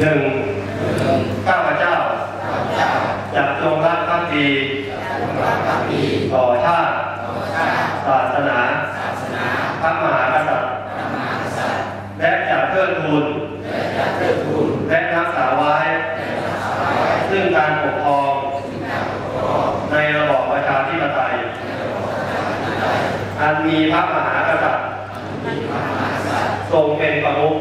หนึ่งข้าพเจ้าจะจงรักภักดีต่อชาติศาสนาพระมหากษัตริย์และจะเพื่อทูลและรักษาไว้ ซึ่งการปกครอง ในระบอบประชาธิปไตย อันมีพระมหากษัตริย์ทรงเป็นประมุข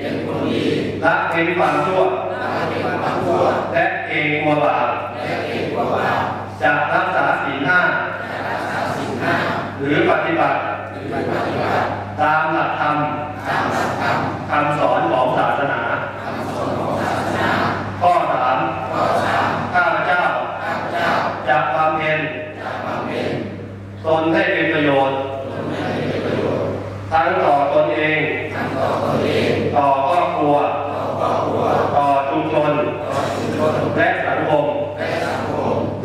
เป็นคนดีละเว้นความชั่ว และเกรงกลัวบาปจะรักษาศีลห้าหรือปฏิบัติตามหลักธรรมคำสอนของศาสนาข้อสามข้าพเจ้าจะบำเพ็ญตนให้เป็นประโยชน์ทั้งต่อตนเองต่อ่อครอบครัวต่อชุมชนและสังคม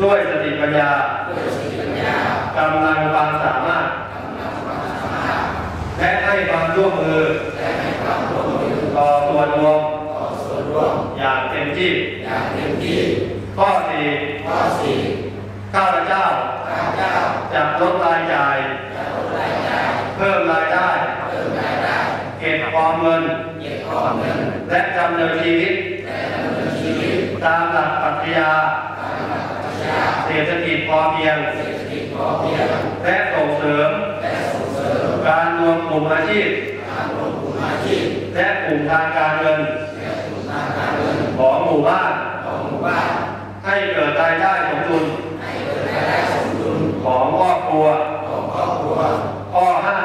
ด้วยสติปัญญากำลังความสามารถ และให้ความร่วมมือต่อส่วนรวมอย่างเต็มที่ข้อสี่ข้าพเจ้าจะลดรายจ่าย เพิ่มรายได้ เก็บออมเงิน และดำเนินชีวิต ตามหลักปรัชญาเศรษฐกิจพอเพียง และส่งเสริม การรวมกลุ่มอาชีพ และกลุ่มทางการเงินของหมู่บ้าน ให้เกิดรายได้สมดุลของครอบครัว ข้อห้า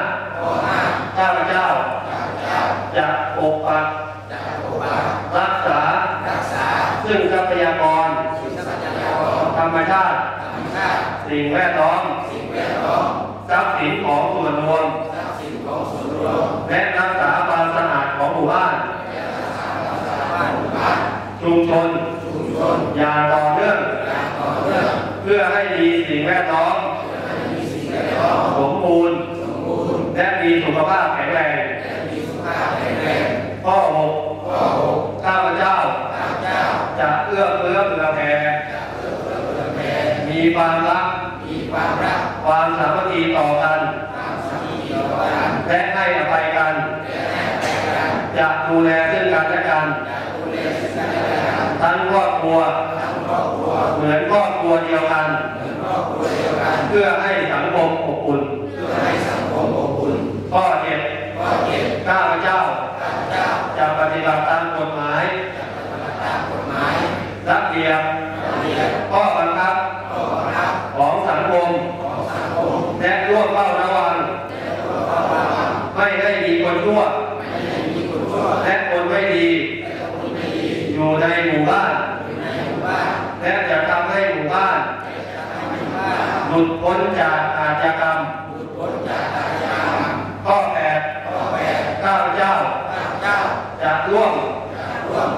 ข้าพเจ้า จะปกปักรักษา ซึ่งทรัพยากร ธรรมชาติ สิ่งแวดล้อมทรัพย์สินของส่วนรวมและรักษาความสะอาดของหมู่บ้านชุมชนอย่างต่อเนื่อง เพื่อให้มีสิ่งแวดล้อมสมบูรณ์และมีสุขภาพแข็งแรง ข้อหกข้าพเจ้า จะเอื้อเฟื้อเผื่อแผ่มีความรัก ความสามัคคีต่อกัน และให้อภัยกัน จะดูแลซึ่งกันและกัน ทั้งครอบครัว เหมือนครอบครัวเดียวกัน เพื่อให้สังคมอบอุ่น ข้อเจ็ดข้าพเจ้า จะปฏิบัติตามกฎหมายระเบียบข้อบังคับ ของสังคม และร่วมเฝ้าระวัง ไม่ให้มีคนชั่ว และคนไม่ดี อยู่ในหมู่บ้าน และจะทำให้หมู่บ้าน หลุดพ้นจากอาชญากรรม ข้อแปดข้าพเจ้าจะร่วม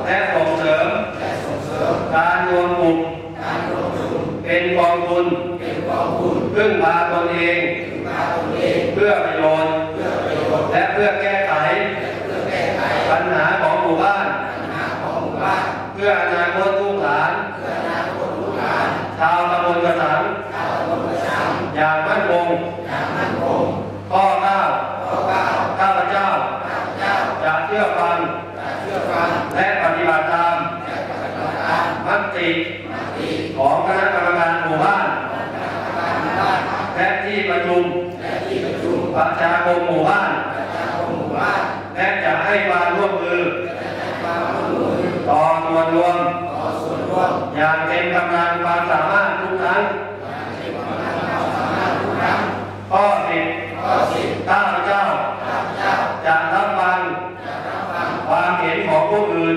และส่งเสริม การรวมกลุ่มเป็นกองทุน พึ่งพาตนเองเพื่อประโยชน์และเพื่อแก้ไข ปัญหาของหมู่บ้าน เพื่ออนาคตลูกหลาน ชาวตำบลกระสังอย่างมั่นคง ข้อเก้าข้าพเจ้า จะ เชื่อฟัง และปฏิบัติตามมติของคณะกรรมการหมู่บ้าน และที่ประชุมประชาคมหมู่บ้าน และจะให้ความร่วมมือ ต่อส่วนรวม อย่างเต็มกำลังความสามารถทุกครั้ง ข้อสิบข้าพเจ้า จะรับฟัง ความเห็นของผู้อื่น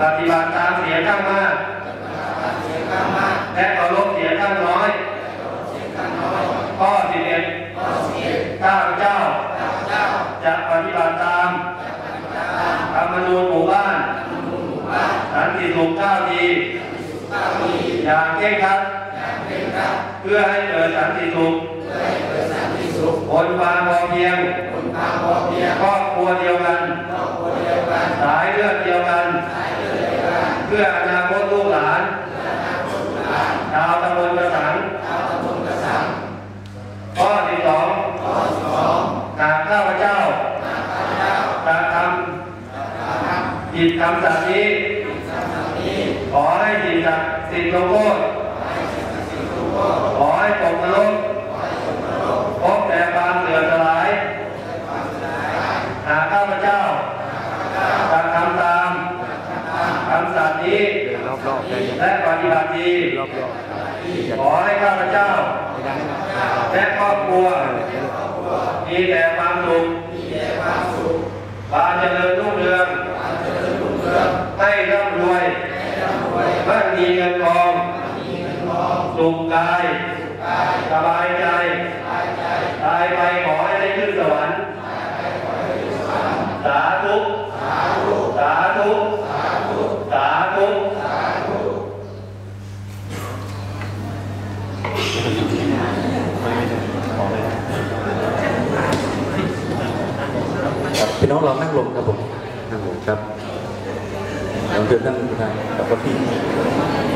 ปฏิบัติตามเสียงข้างมาก และเคารพเสียงข้างน้อยข้อสิบเอ็ดข้าพเจ้า จะปฏิบัติตามธรรมนูญหมู่บ้านสันติสุขเจ้าดีอย่างเคร่งครัดเพื่อให้เกิดสันติสุขคนความพอเพียงครอบครัวเดียวกัน สายเลือดเดียวกัน เพื่ออนาคตลูกหลาน ชาวตำบลกระสังข้อที่สองหากข้าพเจ้ากระทำผิดคำสั่งนี้ ขอให้สิ่งศักดิ์สิทธิ์ลงโทษขอให้ตกนรกพบแต่ความเสื่อมสลาย หากข้าพเจ้ากระทำตามคำสั่งนี้เดินรอบๆได้ยังและปฏิบัติดีรอบๆขอให้ข้าพเจ้าไม่ได้นะและครอบครัวมีแต่ความสุขความเจริญรุ่งเรืองให้ร่ำรวยมั่งมีเงินทอง สุขกายสบายใจตายไปขอให้ได้ขึ้นสวรรค์สาธุสาธุสาธุครับพี่น้องเรานั่งลงครับผมนั่งลงครับเราเชิญท่านประธานกับพี่